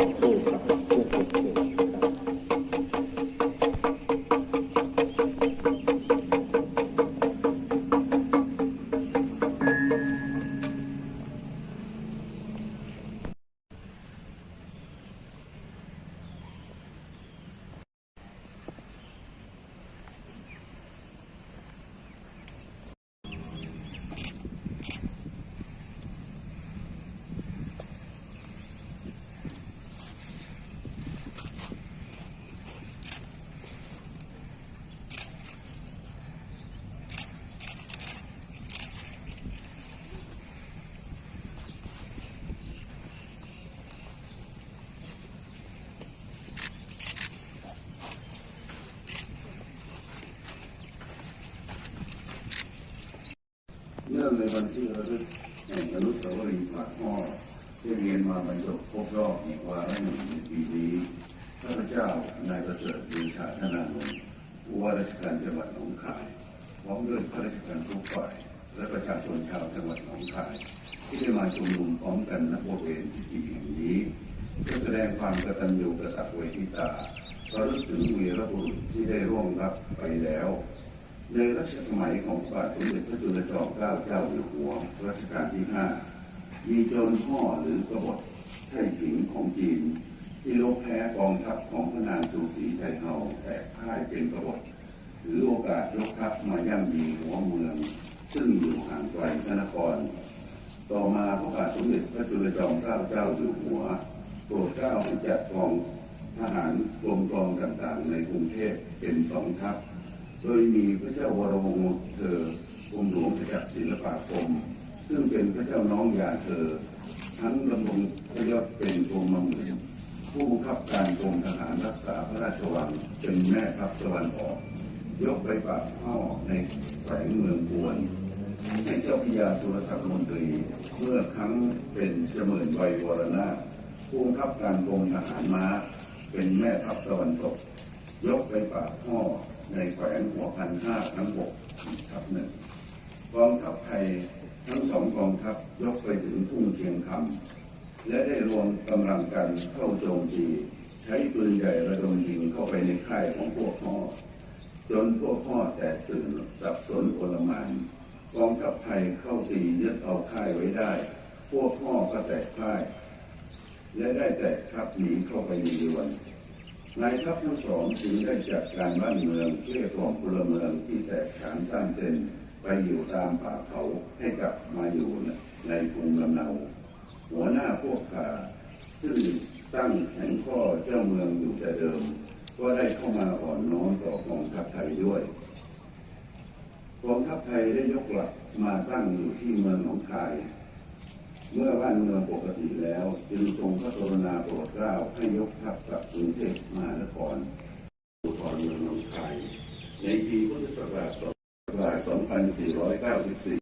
y. เนื่องในวันที่ระลึกแห่งอนุสาวรีย์ปากหม้อที่เรียนมาบรรจบครบรอบอีกวาระหนึ่งในปีนี้ข้าพเจ้านายประเสริฐดีชาธนานนท์ผู้ว่าราชการจังหวัดหนองคายพร้อมด้วยข้าราชการทุกฝ่ายและประชาชนชาวจังหวัดหนองคาย ที่ได้มาชุมนุมพร้อมกันณบริเวณพิธีแห่งนี้เพื่อแสดงความกตัญญูกตเวทิตาระลึกถึงวีรบุรุษที่ได้ร่วงรับไปแล้ว ในรัชสมัยของพระบาทสมเด็จพระจุลจอมเกล้าเจ้าอยู่หัวรัชกาลที่ห้ามีโจรพ่อหรือกบฏไท่ผิงของจีน ที่ลบแพ้กองทัพของพระนางสูสีไทเฮาแตกพ่ายเป็นกบฏถือโอกาสยกทัพมาย่ำยีหัวเมือง ซึ่งอยู่ห่างไกลพระนคร ต่อมาพระบาทสมเด็จพระจุลจอมเกล้าเจ้าอยู่หัวโปรดเกล้าให้จัดกองทหารกรมกองต่างๆ ในกรุงเทพเป็นสองทัพ โดยมีพระเจ้าวรวงศ์เธอกรมหลวงประจักษ์ศิลปาคม ซึ่งเป็นพระเจ้าน้องยาเธอ ทั้งดำรงพระยศเป็นกรมหมื่นผู้บังคับการกรมทหารรักษาพระราชวังเป็นแม่ทัพตะวันออก ยกไปปาบเข้าในแขวงเมืองปวนให้เจ้าพระยาสุรศักดิ์มนตรีเมื่อครั้งเป็นเจมิญวัยวรนาผู้บังคับการกรมทหารม้า เป็นแม่ทัพตะวันตก ยกไปปาบพ่อ ในแขวงหัวพันห้าทั้งบกทัพหนึ่งกองทัพไทยทั้งสองกองทัพยกไปถึงทุ่งเชียงคำและได้รวมกำลังกันเข้าโจมตีใช้ปืนใหญ่ระดมยิงเข้าไปในค่ายของพวกพ่อจนพวกพ่อแตกตื่นสับสนโอลมานกองทัพไทยเข้าตียึดเอาค่ายไว้ได้ พวกพ่อก็แตกค่าย และได้แตกทัพหนีเข้าไปในเรือน นายทัพทั้งสองจึงได้จัดการบ้านเมืองเกลี้ยกล่อมพลเมืองที่แตกฉานสร้างเส้นไปอยู่ตามป่าเขาให้กลับมาอยู่ในภูมิลำเนา หัวหน้าพวกขาซึ่งตั้งแข็งข้อเจ้าเมืองอยู่แต่เดิม ก็ได้เข้ามาอ่อนน้อมต่อกองทัพไทยด้วยกองทัพไทยได้ยกหลักมาตั้งอยู่ที่เมืองหนองคาย เมื่อบ้านเมืองปกติแล้วจึงทรงพระกรุณาโปรดเกล้าให้ยกทัพกลับกรุงเทพมหานครอุทรเมืองหนองคายในปีพุทธศักราช 2494